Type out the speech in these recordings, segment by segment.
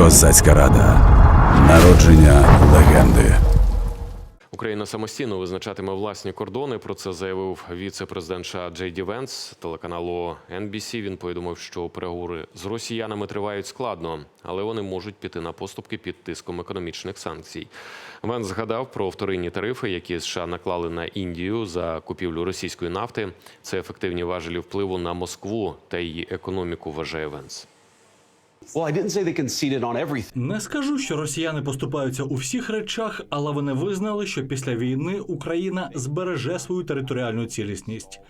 Козацька рада. Народження легенди. Україна самостійно визначатиме власні кордони. Про це заявив віце-президент США Джей Ді Венс телеканалу NBC. Він повідомив, що переговори з росіянами тривають складно, але вони можуть піти на поступки під тиском економічних санкцій. Венс згадав про вторинні тарифи, які США наклали на Індію за купівлю російської нафти. Це ефективні важелі впливу на Москву та її економіку. Вважає Венс. Не скажу, що росіяни поступаються у всіх речах, але вони визнали, що після війни Україна збереже свою територіальну цілісність.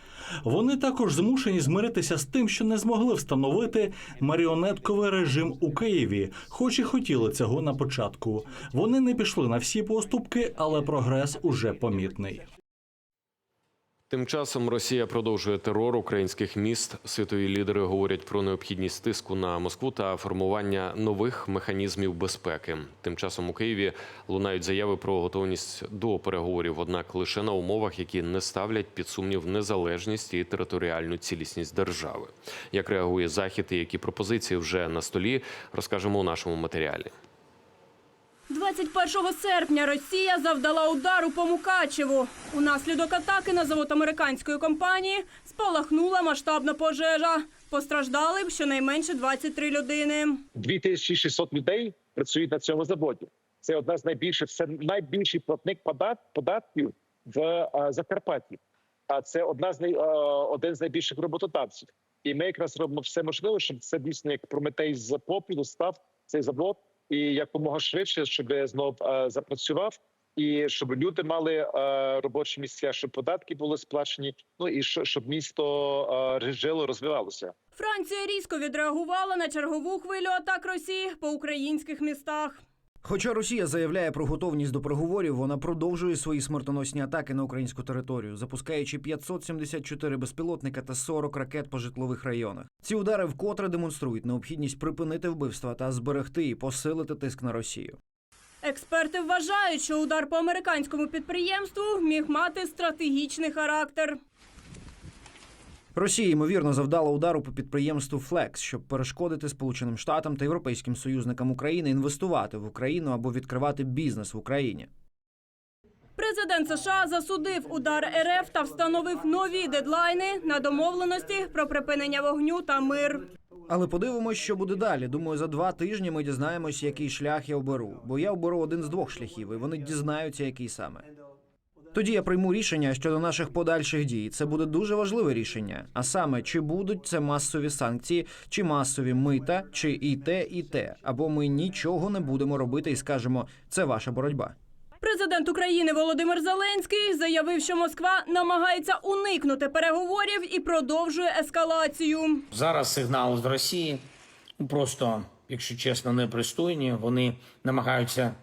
Вони також змушені змиритися з тим, що не змогли встановити маріонетковий режим у Києві, хоч і хотіли цього на початку. Вони не пішли на всі поступки, але прогрес уже помітний. Тим часом Росія продовжує терор українських міст. Світові лідери говорять про необхідність тиску на Москву та формування нових механізмів безпеки. Тим часом у Києві лунають заяви про готовність до переговорів, однак лише на умовах, які не ставлять під сумнів незалежність і територіальну цілісність держави. Як реагує захід і які пропозиції вже на столі, розкажемо у нашому матеріалі. 21 серпня Росія завдала удару по Мукачеву. Унаслідок атаки на завод американської компанії спалахнула масштабна пожежа. Постраждали б щонайменше 23 людини. 2600 людей працюють на цьому заводі. Це одна з найбільших, це найбільший платник податків в е, Закарпатті. А це одна з най, е, один з найбільших роботодавців. І ми якраз робимо все можливе, щоб це дійсно як прометей з попілу став цей завод і якомога швидше, щоб знов е, запрацював. І щоб люди мали е, робочі місця, щоб податки були сплачені. Ну і що- щоб місто е, жило, розвивалося. Франція різко відреагувала на чергову хвилю атак Росії по українських містах. Хоча Росія заявляє про готовність до переговорів, вона продовжує свої смертоносні атаки на українську територію, запускаючи 574 безпілотника та 40 ракет по житлових районах. Ці удари вкотре демонструють необхідність припинити вбивства та зберегти і посилити тиск на Росію. Експерти вважають, що удар по американському підприємству міг мати стратегічний характер. Росія ймовірно завдала удару по підприємству Флекс, щоб перешкодити Сполученим Штатам та європейським союзникам України інвестувати в Україну або відкривати бізнес в Україні. Президент США засудив удар РФ та встановив нові дедлайни на домовленості про припинення вогню та мир. Але подивимось, що буде далі. Думаю, за два тижні ми дізнаємось, який шлях я оберу. Бо я оберу один з двох шляхів, і вони дізнаються, який саме. Тоді я прийму рішення щодо наших подальших дій. Це буде дуже важливе рішення. А саме, чи будуть це масові санкції, чи масові мита, чи і те, і те. Або ми нічого не будемо робити і скажемо, це ваша боротьба. Президент України Володимир Зеленський заявив, що Москва намагається уникнути переговорів і продовжує ескалацію. Зараз сигнали з Росії ну, просто, якщо чесно, непристойні. Вони намагаються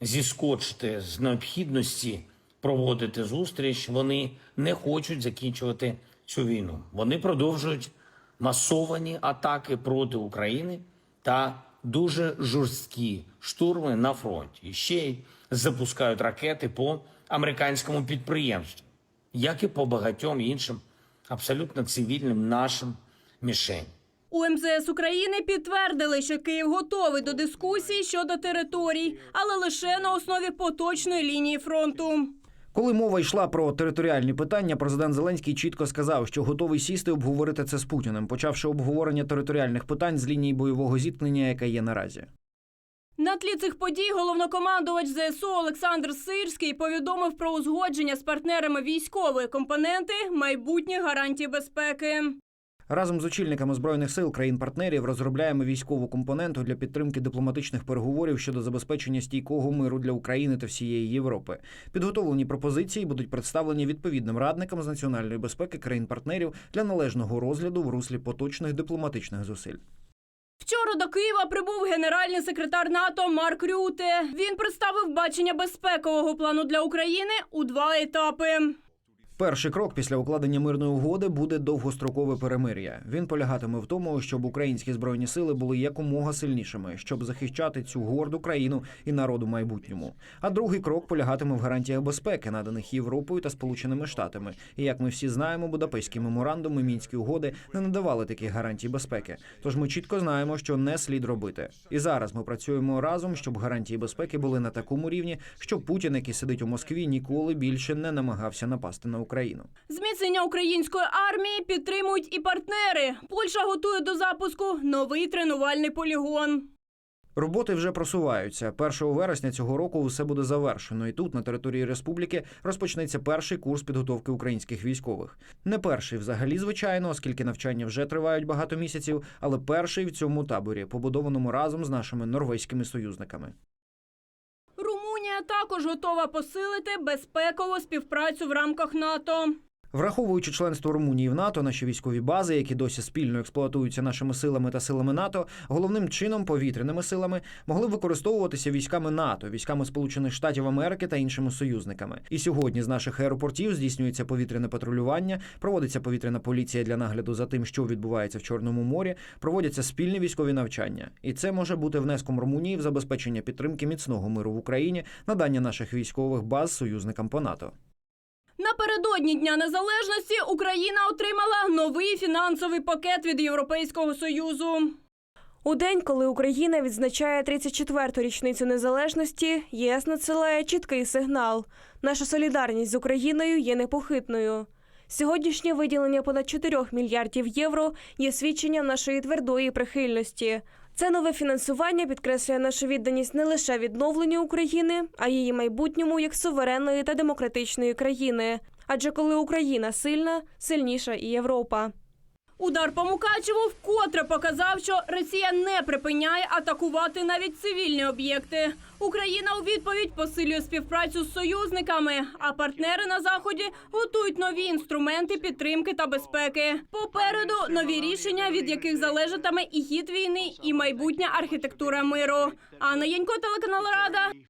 зіскочити з необхідності проводити зустріч. Вони не хочуть закінчувати цю війну. Вони продовжують масовані атаки проти України та дуже жорсткі штурми на фронті. І ще й запускають ракети по американському підприємству, як і по багатьом іншим абсолютно цивільним нашим мішень. У МЗС України підтвердили, що Київ готовий до дискусій щодо територій, але лише на основі поточної лінії фронту. Коли мова йшла про територіальні питання, президент Зеленський чітко сказав, що готовий сісти обговорити це з Путіним, почавши обговорення територіальних питань з лінії бойового зіткнення, яка є наразі. На тлі цих подій головнокомандувач ЗСУ Олександр Сирський повідомив про узгодження з партнерами військової компоненти майбутніх гарантій безпеки. Разом з очільниками збройних сил країн-партнерів розробляємо військову компоненту для підтримки дипломатичних переговорів щодо забезпечення стійкого миру для України та всієї Європи. Підготовлені пропозиції будуть представлені відповідним радникам з національної безпеки країн-партнерів для належного розгляду в руслі поточних дипломатичних зусиль. Вчора до Києва прибув генеральний секретар НАТО Марк Рюте. Він представив бачення безпекового плану для України у два етапи. Перший крок після укладення мирної угоди буде довгострокове перемир'я. Він полягатиме в тому, щоб українські збройні сили були якомога сильнішими, щоб захищати цю горду країну і народу майбутньому. А другий крок полягатиме в гарантіях безпеки, наданих Європою та Сполученими Штатами. І як ми всі знаємо, Будапештські меморандуми, мінські угоди не надавали таких гарантій безпеки. Тож ми чітко знаємо, що не слід робити. І зараз ми працюємо разом, щоб гарантії безпеки були на такому рівні, щоб Путін, який сидить у Москві, ніколи більше не намагався напасти на Україну. Зміцнення української армії підтримують і партнери. Польща готує до запуску новий тренувальний полігон. Роботи вже просуваються. 1 вересня цього року все буде завершено, і тут, на території республіки, розпочнеться перший курс підготовки українських військових. Не перший, взагалі, звичайно, оскільки навчання вже тривають багато місяців, але перший в цьому таборі, побудованому разом з нашими норвезькими союзниками. Також готова посилити безпекову співпрацю в рамках НАТО. Враховуючи членство Румунії в НАТО, наші військові бази, які досі спільно експлуатуються нашими силами та силами НАТО, головним чином повітряними силами могли використовуватися військами НАТО, військами Сполучених Штатів Америки та іншими союзниками. І сьогодні з наших аеропортів здійснюється повітряне патрулювання, проводиться повітряна поліція для нагляду за тим, що відбувається в Чорному морі, проводяться спільні військові навчання. І це може бути внеском Румунії в забезпечення підтримки міцного миру в Україні, надання наших військових баз союзникам по НАТО. Напередодні Дня Незалежності Україна отримала новий фінансовий пакет від Європейського Союзу. У день, коли Україна відзначає 34-ту річницю незалежності, ЄС надсилає чіткий сигнал. Наша солідарність з Україною є непохитною. Сьогоднішнє виділення понад 4 мільярдів євро є свідченням нашої твердої прихильності. Це нове фінансування підкреслює нашу відданість не лише відновленню України, а її майбутньому як суверенної та демократичної країни. Адже коли Україна сильна, сильніша і Європа. Удар по Мукачеву вкотре показав, що Росія не припиняє атакувати навіть цивільні об'єкти. Україна у відповідь посилює співпрацю з союзниками, а партнери на заході готують нові інструменти підтримки та безпеки. Попереду нові рішення, від яких залежатиме і хід війни, і майбутня архітектура миру. Анна Янько, телеканал Рада.